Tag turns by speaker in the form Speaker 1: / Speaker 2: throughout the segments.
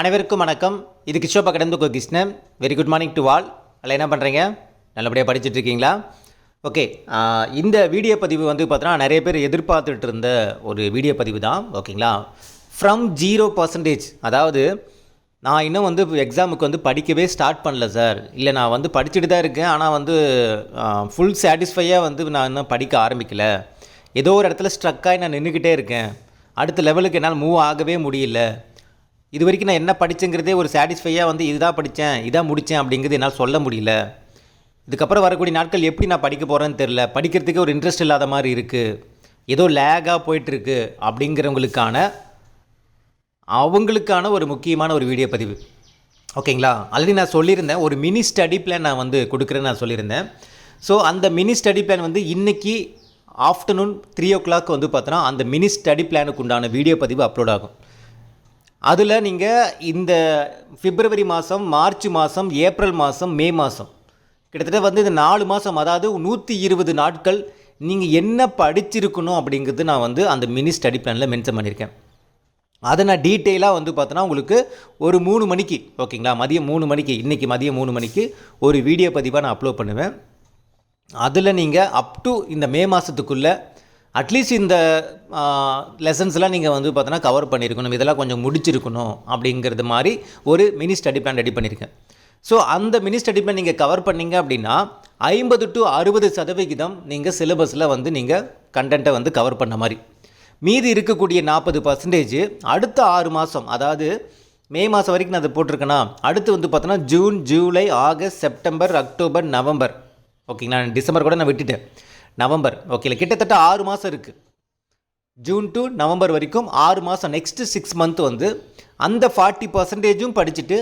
Speaker 1: அனைவருக்கும் வணக்கம். இது கிஷோபா கடந்து Krishnan. Very good morning to all அதில் என்ன பண்ணுறீங்க நல்லபடியாக படிச்சுட்டு இருக்கீங்களா ஓகே இந்த வீடியோ பதிவு வந்து பார்த்தோன்னா நிறைய பேர் எதிர்பார்த்துட்டு இருந்த ஒரு வீடியோ பதிவு தான். ஓகேங்களா ஃப்ரம் ஜீரோ பர்சன்டேஜ் அதாவது நான் இன்னும் வந்து எக்ஸாமுக்கு வந்து படிக்கவே ஸ்டார்ட் பண்ணல சார் இல்லை நான் வந்து படிச்சுட்டு தான் இருக்கேன். ஆனால் வந்து ஃபுல் சாட்டிஸ்ஃபையாக வந்து நான் இன்னும் படிக்க ஆரம்பிக்கல. ஏதோ ஒரு இடத்துல ஸ்ட்ரக்காகி நான் நின்றுக்கிட்டே இருக்கேன். அடுத்த லெவலுக்கு என்னால் மூவ் ஆகவே முடியல. இது வரைக்கும் நான் என்ன படித்தேங்கிறதே ஒரு சாட்டிஸ்ஃபையாக வந்து இதுதான் படித்தேன் இதான் முடித்தேன் அப்படிங்கிறது என்னால் சொல்ல முடியல. இதுக்கப்புறம் வரக்கூடிய நாட்கள் எப்படி நான் படிக்க போகிறேன்னு தெரில படிக்கிறதுக்கே ஒரு இன்ட்ரெஸ்ட் இல்லாத மாதிரி இருக்குது ஏதோ லேகாக போயிட்டுருக்கு அப்படிங்கிறவங்களுக்கான அவங்களுக்கான ஒரு முக்கியமான ஒரு வீடியோ பதிவு. ஓகேங்களா? ஆல்ரெடி நான் சொல்லியிருந்தேன் ஒரு மினி ஸ்டடி பிளான் நான் வந்து கொடுக்குறேன்னு நான் சொல்லியிருந்தேன். ஸோ அந்த மினி ஸ்டடி பிளான் வந்து இன்றைக்கி ஆஃப்டர்நூன் த்ரீ ஓ கிளாக் வந்து பார்த்தோன்னா அந்த மினி ஸ்டடி பிளானுக்கு உண்டான வீடியோ பதிவு அப்லோட் ஆகும். அதில் நீங்கள் இந்த பிப்ரவரி மாதம் மார்ச் மாதம் ஏப்ரல் மாதம் மே மாதம் கிட்டத்தட்ட வந்து இந்த நாலு மாதம் அதாவது நூற்றி இருபது நாட்கள் நீங்கள் என்ன படிச்சிருக்கணும் அப்படிங்கிறது நான் வந்து அந்த மினி ஸ்டடி பிளானில் மென்ஷன் பண்ணியிருக்கேன். அதை நான் டீட்டெயிலாக வந்து பார்த்தோன்னா உங்களுக்கு ஒரு மூணு மணிக்கு ஓகேங்களா? மதியம் மூணு மணிக்கு இன்றைக்கி மதியம் மூணு மணிக்கு ஒரு வீடியோ பதிவாக நான் அப்லோட் பண்ணுவேன். அதில் நீங்கள் அப் டு இந்த மே மாதத்துக்குள்ளே அட்லீஸ்ட் இந்த லெசன்ஸ்லாம் நீங்கள் வந்து பார்த்தோன்னா கவர் பண்ணியிருக்கணும். இதெல்லாம் கொஞ்சம் முடிச்சிருக்கணும் அப்படிங்கிறது மாதிரி ஒரு மினி ஸ்டடி பிளான் ரெடி பண்ணியிருக்கேன். ஸோ அந்த மினி ஸ்டடி பிளான் நீங்கள் கவர் பண்ணிங்க அப்படின்னா ஐம்பது டு அறுபது சதவிகிதம் நீங்கள் சிலபஸில் வந்து நீங்கள் கண்டென்ட்டை வந்து கவர் பண்ண மாதிரி. மீதி இருக்கக்கூடிய நாற்பது பர்சன்டேஜ் அடுத்த ஆறு மாதம் அதாவது மே மாதம் வரைக்கும் நான் அதை போட்டிருக்கேன்னா அடுத்து வந்து பார்த்தோன்னா June July August September October November ஓகேங்களா டிசம்பர் கூட நான் விட்டுட்டேன். நவம்பர். ஓகேல கிட்டத்தட்ட ஆறு மாதம் இருக்குது ஜூன் டு நவம்பர் வரைக்கும் ஆறு மாதம் நெக்ஸ்ட்டு சிக்ஸ் மந்த் வந்து அந்த ஃபார்ட்டி பர்சன்டேஜும் படிச்சுட்டு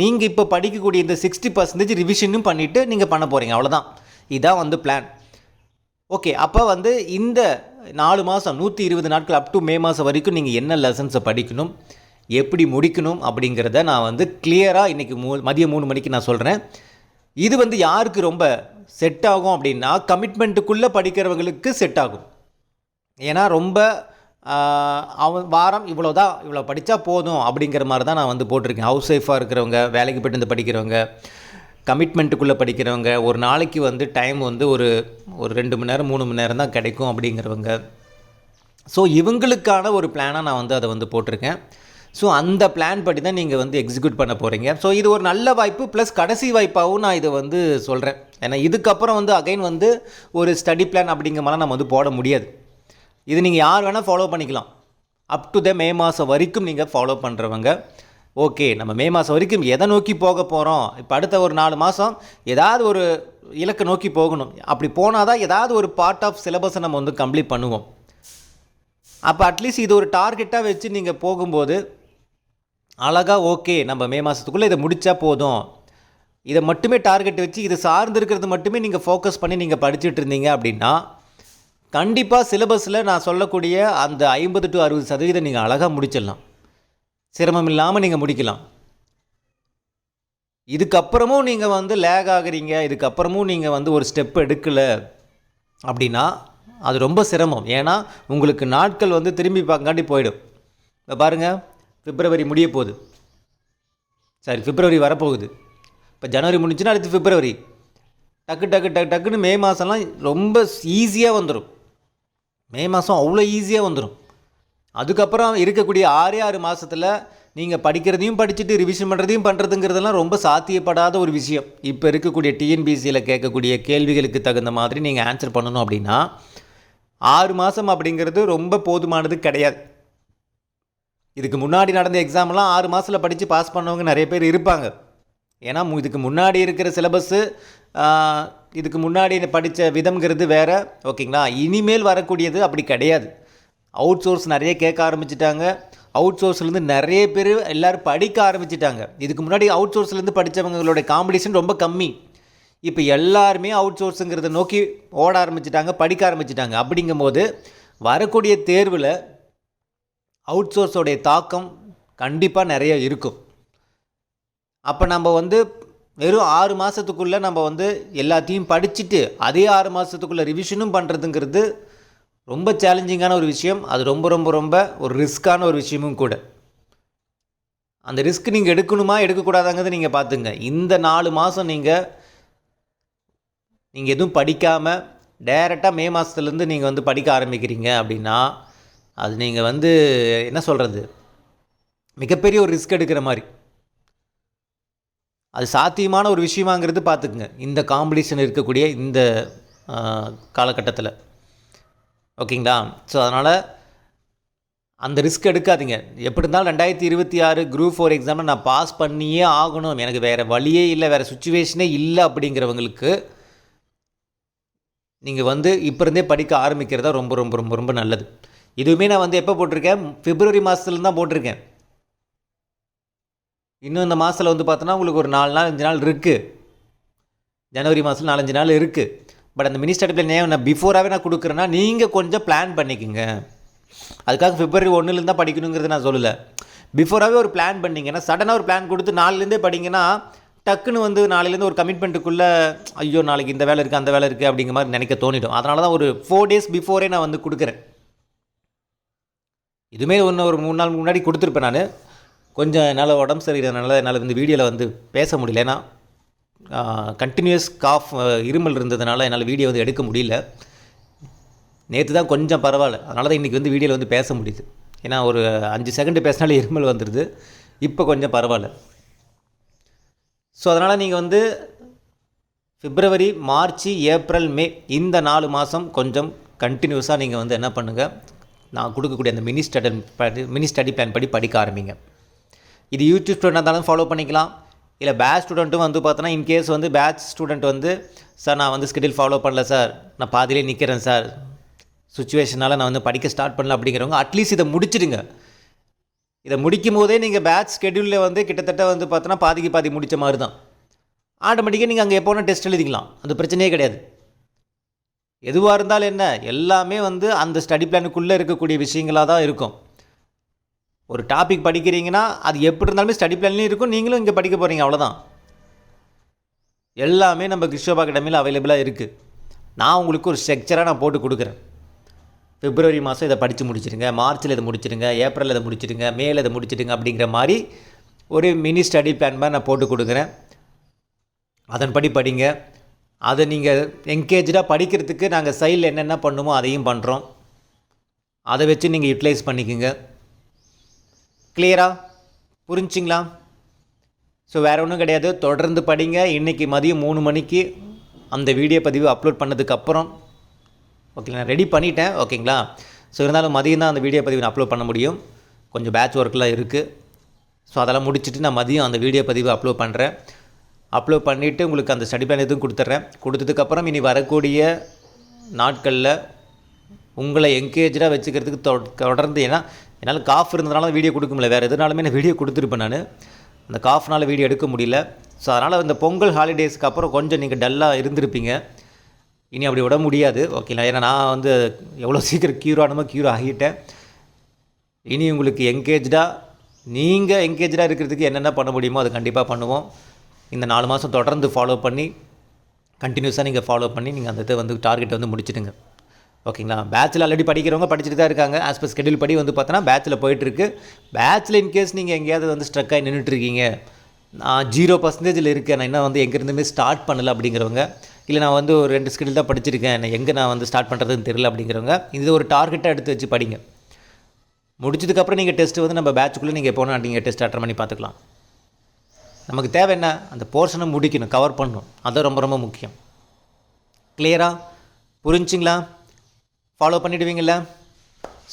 Speaker 1: நீங்கள் இப்போ படிக்கக்கூடிய இந்த சிக்ஸ்டி பர்சன்டேஜ் ரிவிஷனும் பண்ணிவிட்டு நீங்கள் பண்ண போகிறீங்க அவ்வளோதான் இதுதான் வந்து பிளான் ஓகே அப்போ வந்து இந்த நாலு மாதம் நூற்றி இருபது நாட்கள் அப் டு மே மாதம் வரைக்கும் நீங்கள் என்ன லெசன்ஸை படிக்கணும் எப்படி முடிக்கணும் அப்படிங்கிறத நான் வந்து கிளியராக இன்றைக்கி மூ மதியம் மூணு மணிக்கு நான் சொல்கிறேன் இது வந்து யாருக்கு ரொம்ப செட் ஆகும் அப்படின்னா கமிட்மெண்ட்டுக்குள்ளே படிக்கிறவங்களுக்கு செட் ஆகும். ஏன்னா ரொம்ப அவன் வாரம் இவ்வளோ தான் இவ்வளோ படித்தா போதும் அப்படிங்கிற மாதிரி தான் நான் வந்து போட்டிருக்கேன். ஹவுஸ் ஒய்ஃபாக இருக்கிறவங்க வேலைக்கு போயிட்டு வந்து படிக்கிறவங்க கமிட்மெண்ட்டுக்குள்ளே படிக்கிறவங்க ஒரு நாளைக்கு வந்து டைம் வந்து ஒரு ஒரு ரெண்டு மணி நேரம் மூணு மணி நேரம் தான் கிடைக்கும் அப்படிங்கிறவங்க. ஸோ இவங்களுக்கான ஒரு பிளானாக நான் வந்து அதை வந்து போட்டிருக்கேன். ஸோ அந்த பிளான் படி தான் நீங்கள் வந்து எக்ஸிக்யூட் பண்ண போகிறீங்க ஸோ இது ஒரு நல்ல வாய்ப்பு ப்ளஸ் கடைசி வாய்ப்பாகவும் நான் இதை வந்து சொல்கிறேன் ஏன்னா இதுக்கப்புறம் வந்து அகைன் வந்து ஒரு ஸ்டடி பிளான் அப்படிங்கிற மாதிரி நம்ம வந்து போட முடியாது. இது நீங்கள் யார் வேணால் ஃபாலோ பண்ணிக்கலாம். அப் டு த மே மாதம் வரைக்கும் நீங்கள் ஃபாலோ பண்ணுறவங்க ஓகே நம்ம மே மாதம் வரைக்கும் எதை நோக்கி போக போகிறோம் இப்போ அடுத்த ஒரு நாலு மாதம் ஏதாவது ஒரு இலக்கை நோக்கி போகணும். அப்படி போனால் தான் ஏதாவது ஒரு பார்ட் ஆஃப் சிலபஸை நம்ம வந்து கம்ப்ளீட் பண்ணுவோம். அப்போ அட்லீஸ்ட் இது ஒரு டார்கெட்டாக வச்சு நீங்கள் போகும்போது அழகாக ஓகே நம்ம மே மாதத்துக்குள்ளே இதை முடித்தா போதும். இதை மட்டுமே டார்கெட் வச்சு இதை சார்ந்து இருக்கிறது மட்டுமே நீங்கள் ஃபோக்கஸ் பண்ணி நீங்கள் படிச்சுட்டு இருந்தீங்க அப்படின்னா கண்டிப்பாக சிலபஸில் நான் சொல்லக்கூடிய அந்த ஐம்பது டு அறுபது சதவீதம் நீங்கள் அழகாக முடிச்சிடலாம். சிரமம் இல்லாமல் நீங்கள் முடிக்கலாம். இதுக்கப்புறமும் நீங்கள் வந்து லேக் ஆகுறீங்க இதுக்கப்புறமும் நீங்கள் வந்து ஒரு ஸ்டெப் எடுக்கலை அப்படின்னா அது ரொம்ப சிரமம். ஏன்னா உங்களுக்கு நாட்கள் வந்து திரும்பி பார்க்காண்டி போயிடும். இப்போ பாருங்கள் பிப்ரவரி முடிய போகுது. சாரி பிப்ரவரி வரப்போகுது. இப்போ ஜனவரி முடிஞ்சுன்னா அடுத்து பிப்ரவரி. டக்கு டக்கு டக்கு டக்குன்னு மே மாதம்லாம் ரொம்ப ஈஸியாக வந்துடும் மே மாதம் அவ்வளோ ஈஸியாக வந்துடும் அதுக்கப்புறம் இருக்கக்கூடிய ஆறே ஆறு மாதத்தில் நீங்கள் படிக்கிறதையும் படிச்சுட்டு ரிவிஷன் பண்ணுறதையும் பண்ணுறதுங்கிறதெல்லாம் ரொம்ப சாத்தியப்படாத ஒரு விஷயம். இப்போ இருக்கக்கூடிய டிஎன்பிசியில் கேட்கக்கூடிய கேள்விகளுக்கு தகுந்த மாதிரி நீங்கள் ஆன்சர் பண்ணணும் அப்படின்னா ஆறு மாதம் அப்படிங்கிறது ரொம்ப போதுமானது கிடையாது. இதுக்கு முன்னாடி நடந்த எக்ஸாம்லாம் ஆறு மாதத்தில் படித்து பாஸ் பண்ணவங்க நிறைய பேர் இருப்பாங்க. ஏன்னா மு- இதுக்கு முன்னாடி இருக்கிற சிலபஸ்ஸு இதுக்கு முன்னாடி படித்த விதம்ங்கிறது வேறு. ஓகேங்களா இனிமேல் வரக்கூடியது அப்படி கிடையாது. அவுட் சோர்ஸ் நிறைய கேட்க ஆரம்பிச்சிட்டாங்க. அவுட் சோர்ஸ்லேருந்து நிறைய பேர் எல்லோரும் படிக்க ஆரம்பிச்சிட்டாங்க. இதுக்கு முன்னாடி அவுட் சோர்ஸ்லேருந்து படித்தவங்களோட காம்படிஷன் ரொம்ப கம்மி. இப்போ எல்லாருமே அவுட் சோர்ஸுங்கிறத நோக்கி ஓட ஆரம்பிச்சிட்டாங்க படிக்க ஆரம்பிச்சிட்டாங்க. அப்படிங்கும்போது வரக்கூடிய தேர்வில் அவுட் சோர்ஸோடைய தாக்கம் கண்டிப்பாக நிறைய இருக்கும். அப்போ நம்ம வந்து வெறும் ஆறு மாதத்துக்குள்ளே நம்ம வந்து எல்லாத்தையும் படிச்சுட்டு அதே ஆறு மாதத்துக்குள்ளே ரிவிஷனும் பண்ணுறதுங்கிறது ரொம்ப சேலஞ்சிங்கான ஒரு விஷயம். அது ரொம்ப ரொம்ப ரொம்ப ஒரு ரிஸ்க்கான ஒரு விஷயமும் கூட. அந்த ரிஸ்க் நீங்கள் எடுக்கணுமா எடுக்கக்கூடாதாங்கிறத நீங்கள் பார்த்துங்க. இந்த நாலு மாதம் நீங்கள் நீங்கள் எதுவும் படிக்காமல் டைரெக்டாக மே மாதத்துலேருந்து நீங்கள் வந்து படிக்க ஆரம்பிக்கிறீங்க அப்படின்னா அது நீங்கள் வந்து என்ன சொல்கிறது மிகப்பெரிய ஒரு ரிஸ்க் எடுக்கிற மாதிரி. அது சாத்தியமான ஒரு விஷயமாங்கிறது பார்த்துக்குங்க. இந்த காம்படிஷன் இருக்கக்கூடிய இந்த காலகட்டத்தில். ஓகேங்களா? ஸோ அதனால் அந்த ரிஸ்க் எடுக்காதீங்க. எப்படி இருந்தாலும் ரெண்டாயிரத்தி இருபத்தி ஆறு குரூப் ஃபோர் எக்ஸாமில் நான் பாஸ் பண்ணியே ஆகணும். எனக்கு வேறு வழியே இல்லை. வேறு சுச்சுவேஷனே இல்லை அப்படிங்கிறவங்களுக்கு நீங்கள் வந்து இப்போ இருந்தே படிக்க ஆரம்பிக்கிறதா ரொம்ப ரொம்ப ரொம்ப ரொம்ப நல்லது. இதுவுமே நான் வந்து எப்போ போட்டிருக்கேன்? பிப்ரவரி மாதத்துலேருந்து தான் போட்டிருக்கேன். இன்னும் இந்த மாதத்தில் வந்து பார்த்தோன்னா உங்களுக்கு ஒரு நாலு நாள் அஞ்சு நாள் இருக்குது ஜனவரி மாதத்தில் நாலஞ்சு நாள் இருக்குது பட் அந்த மினிஸ்டர் ஸ்டடி பிளான் ஏன் நான் பிஃபோராகவே நான் கொடுக்குறேன்னா நீங்கள் கொஞ்சம் பிளான் பண்ணிக்கோங்க. அதுக்காக பிப்ரவரி ஒன்றுலேருந்து தான் படிக்கணுங்கிறது நான் சொல்லலை. பிஃபோராகவே ஒரு பிளான் பண்ணிங்கன்னா சடனாக ஒரு பிளான் கொடுத்து நாலுலேருந்தே படிங்கன்னா டக்குன்னு வந்து நாளையிலேருந்து ஒரு கமிட்மெண்ட்டுக்குள்ளே ஐயோ நாளைக்கு இந்த வேலை இருக்குது அந்த வேலை இருக்குது அப்படிங்கிற மாதிரி நினைக்க தோணிடும். அதனால தான் ஒரு ஃபோர் டேஸ் பிஃபோரே நான் வந்து கொடுக்குறேன். இதுமே ஒன்று ஒரு மூணு நாள் முன்னாடி கொடுத்துருப்பேன் நான். கொஞ்சம் என்னால் உடம்பு சரியில்லைனால என்னால் இந்த வீடியோவில் வந்து பேச முடியல. ஏன்னா கண்டினியூஸ் காஃப் இருமல் இருந்ததுனால என்னால் வீடியோ வந்து எடுக்க முடியல. நேற்று தான் கொஞ்சம் பரவாயில்ல. அதனால தான் இன்றைக்கி வந்து வீடியோவில் வந்து பேச முடியுது. ஏன்னா ஒரு அஞ்சு செகண்டு பேசினாலே இருமல் வந்துடுது இப்போ கொஞ்சம் பரவாயில்ல. ஸோ அதனால் நீங்கள் வந்து பிப்ரவரி மார்ச் ஏப்ரல் மே இந்த நாலு மாதம் கொஞ்சம் கண்டினியூஸாக நீங்கள் வந்து என்ன பண்ணுங்கள் நான் கொடுக்கக்கூடிய அந்த மினி ஸ்டடி படி மினி ஸ்டடி பிளான் படி படிக்க ஆரம்பிங்க. இது யூடியூப் ஸ்டூடெண்டாக இருந்தாலும் ஃபாலோ பண்ணிக்கலாம். இல்லை பேட்ச் ஸ்டூடெண்ட்டும் வந்து பார்த்தோன்னா இன்கேஸ் வந்து பேட்ச் ஸ்டூடெண்ட் வந்து சார் நான் வந்து ஸ்கெடியூல் ஃபாலோ பண்ணல சார் நான் பாதியிலே நிற்கிறேன் சார் சுச்சுவேஷனால் நான் வந்து படிக்க ஸ்டார்ட் பண்ணல அப்படிங்கிறவங்க அட்லீஸ்ட் இதை முடிச்சிடுங்க. இதை முடிக்கும் போதே நீங்கள் பேட்ச் ஸ்கெடியூலில் வந்து கிட்டத்தட்ட வந்து பார்த்தோன்னா பாதிக்கு பாதி முடித்த மாதிரி தான் ஆட்டோமேட்டிக்காக நீங்கள் அங்கே எப்போனா டெஸ்ட் எழுதிக்கலாம். அது பிரச்சனையே கிடையாது. எதுவாக இருந்தாலும் என்ன? எல்லாமே வந்து அந்த ஸ்டடி பிளானுக்குள்ளே இருக்கக்கூடிய விஷயங்களாக தான் இருக்கும். ஒரு டாபிக் படிக்கிறீங்கன்னா அது எப்படி இருந்தாலுமே ஸ்டடி பிளான்லேயும் இருக்கும். நீங்களும் இங்கே படிக்க போகிறீங்க அவ்வளோதான் எல்லாமே நம்ம கிறிஸ்டோபா அகாடமியில் அவைலபிளாக இருக்குது நான் உங்களுக்கு ஒரு ஸ்ட்ரக்சராக நான் போட்டு கொடுக்குறேன். பிப்ரவரி மாதம் இதை படித்து முடிச்சிடுங்க மார்ச்சில் இதை முடிச்சிடுங்க ஏப்ரலில் இதை முடிச்சிடுங்க மேல இதை முடிச்சிடுங்க அப்படிங்கிற மாதிரி ஒரு மினி ஸ்டடி பிளான் மாதிரி நான் போட்டு கொடுக்குறேன். அதன்படி படிங்க. அதை நீங்கள் என்கேஜாக படிக்கிறதுக்கு நாங்கள் சைடில் என்னென்ன பண்ணுமோ அதையும் பண்ணுறோம் அதை வச்சு நீங்கள் யூட்டிலைஸ் பண்ணிக்கோங்க. கிளியராக புரிஞ்சிங்களா? ஸோ வேறு ஒன்றும் கிடையாது. தொடர்ந்து படிங்க. இன்றைக்கி மதியம் மூணு மணிக்கு அந்த வீடியோ பதிவு அப்லோட் பண்ணதுக்கப்புறம் ஓகேங்களா ரெடி பண்ணிட்டேன். ஓகேங்களா ஸோ இருந்தாலும் மதியம் தான் அந்த வீடியோ பதிவு நான் அப்லோட் பண்ண முடியும். கொஞ்சம் பேட்ச் ஒர்க்லாம் இருக்குது ஸோ அதெல்லாம் முடிச்சுட்டு நான் மதியம் அந்த வீடியோ பதிவு அப்லோட் பண்ணுறேன் அப்லோட் பண்ணிவிட்டு உங்களுக்கு அந்த ஸ்டடி பிளான் எதுவும் கொடுத்துட்றேன். கொடுத்ததுக்கப்புறம் இனி வரக்கூடிய நாட்களில் உங்களை என்கேஜாக வச்சுக்கிறதுக்கு தொ தொடர்ந்து ஏன்னா என்னால் காஃப் இருந்ததுனால வீடியோ கொடுக்க முடியல. வேறு எதுனாலுமே நான் வீடியோ கொடுத்துருப்பேன் நான். அந்த காஃப்னால் வீடியோ எடுக்க முடியல. ஸோ அதனால் இந்த பொங்கல் ஹாலிடேஸ்க்கு அப்புறம் கொஞ்சம் நீங்கள் டல்லாக இருந்திருப்பீங்க. இனி அப்படி விட முடியாது. ஓகேங்களா ஏன்னா நான் வந்து எவ்வளோ சீக்கிரம் க்யூர் ஆனமோ க்யூர் ஆகிட்டேன். இனி உங்களுக்கு என்கேஜாக நீங்கள் என்கேஜாக இருக்கிறதுக்கு என்னென்ன பண்ண முடியுமோ அதை கண்டிப்பாக பண்ணுவோம். இந்த நாலு மாதம் தொடர்ந்து ஃபாலோ பண்ணி கண்டினியூஸாக நீங்கள் ஃபாலோ பண்ணி நீங்கள் அந்த இதை வந்து டார்கெட்டை வந்து முடிச்சிடுங்க. ஓகேங்களா? பேச்சில் ஆல்ரெடி படிக்கிறவங்க படிச்சுட்டு தான் இருக்காங்க. ஆஸ் பர் ஸ்கெடியூல் படி வந்து பார்த்தோன்னா பேச்சில் போயிட்டுருக்கு. பேச்சில் இன்கேஸ் நீங்கள் எங்கேயாவது வந்து ஸ்ட்ரக் ஆகி நின்றுட்டுருக்கீங்க நான் ஜீரோ பர்சன்டேஜில் இருக்கேன். நான் இன்னும் வந்து எங்கேருந்துமே ஸ்டார்ட் பண்ணலை அப்படிங்கிறவங்க இல்லை நான் வந்து ஒரு ரெண்டு ஸ்கில் தான் படிச்சிருக்கேன். நான் எங்கே நான் வந்து ஸ்டார்ட் பண்ணுறதுன்னு தெரியல அப்படிங்கிறவங்க இது ஒரு டார்கெட்டாக எடுத்து வச்சு படிங்க. முடிச்சதுக்கப்புறம் நீங்கள் டெஸ்ட்டு வந்து நம்ம பேட்சுக்குள்ளே நீங்கள் போனால் நீங்கள் டெஸ்ட் அட்டன் பண்ணி பார்த்துக்கலாம். நமக்கு தேவை என்ன? அந்த போர்ஷனை முடிக்கணும் கவர் பண்ணணும். அது ரொம்ப ரொம்ப முக்கியம். கிளியராக புரிஞ்சிங்களா? ஃபாலோ பண்ணிவிடுவீங்கள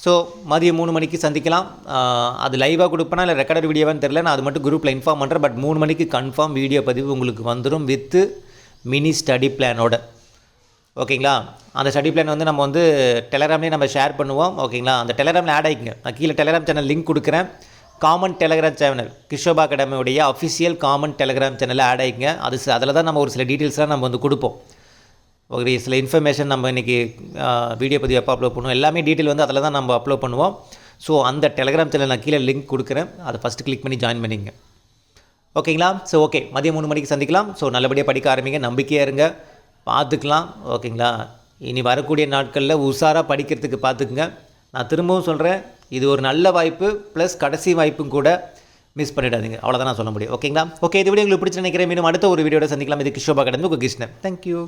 Speaker 1: ஸோ மதியம் மூணு மணிக்கு சந்திக்கலாம். அது லைவாக கொடுப்பேனா இல்லை ரெக்கார்டட் வீடியோவான்னு தெரில நான் அது மட்டும் குரூப்பில் இன்ஃபார்ம் பண்ணுறேன் பட் மூணு மணிக்கு கன்ஃபார்ம் வீடியோ பதிவு உங்களுக்கு வந்துடும் வித்து மினி ஸ்டடி பிளானோட ஓகேங்களா அந்த ஸ்டடி பிளான் வந்து நம்ம வந்து டெலகிராம்லேயே நம்ம ஷேர் பண்ணுவோம். ஓகேங்களா அந்த டெலகிராமில் ஆட் ஆகிக்கங்க நான் கீழே டெலகிராம் சேனல் லிங்க் கொடுக்குறேன். காமன் டெலகிராம் சேனல் கிஷோபா அகாடமியுடைய அஃபிஷியல் காமன் டெலகிராம் சேனலை ஆட் ஆகிங்க அது அதில் தான் நம்ம ஒரு சில டீட்டெயில்ஸ்லாம் நம்ம வந்து கொடுப்போம். ஒரு சில இன்ஃபர்மேஷன் நம்ம இன்றைக்கி வீடியோ பதிவு எப்போ அப்லோட் பண்ணுவோம் எல்லாமே டீட்டெயில் வந்து அதில் தான் நம்ம அப்லோட் பண்ணுவோம். ஸோ அந்த டெலகிராம் சேனல் நான் கீழே லிங்க் கொடுக்குறேன். அதை ஃபஸ்ட்டு கிளிக் பண்ணி ஜாயின் பண்ணிங்க. ஓகேங்களா ஸோ ஓகே மதியம் மூணு மணிக்கு சந்திக்கலாம். ஸோ நல்லபடியாக படிக்க ஆரம்பிங்க. நம்பிக்கையாக இருங்க. பார்த்துக்கலாம். ஓகேங்களா இனி வரக்கூடிய நாட்களில் உஷாராக படிக்கிறதுக்கு பார்த்துக்குங்க. நான் திரும்பவும் சொல்கிறேன் இது ஒரு நல்ல வாய்ப்பு ப்ளஸ் கடைசி வாய்ப்பும் கூட மிஸ் பண்ணிடாதீங்க. அவ்வளோதான் நான் சொல்ல முடியும். ஓகேங்களா ஓகே இது வீடியோ உங்களுக்கு பிடிச்சி நினைக்கிறேன். மீண்டும் அடுத்த ஒரு வீடியோட சந்திக்கலாம். இது கிஷோபா கடந்து உங்கள் கிருஷ்ணன். தேங்க்யூ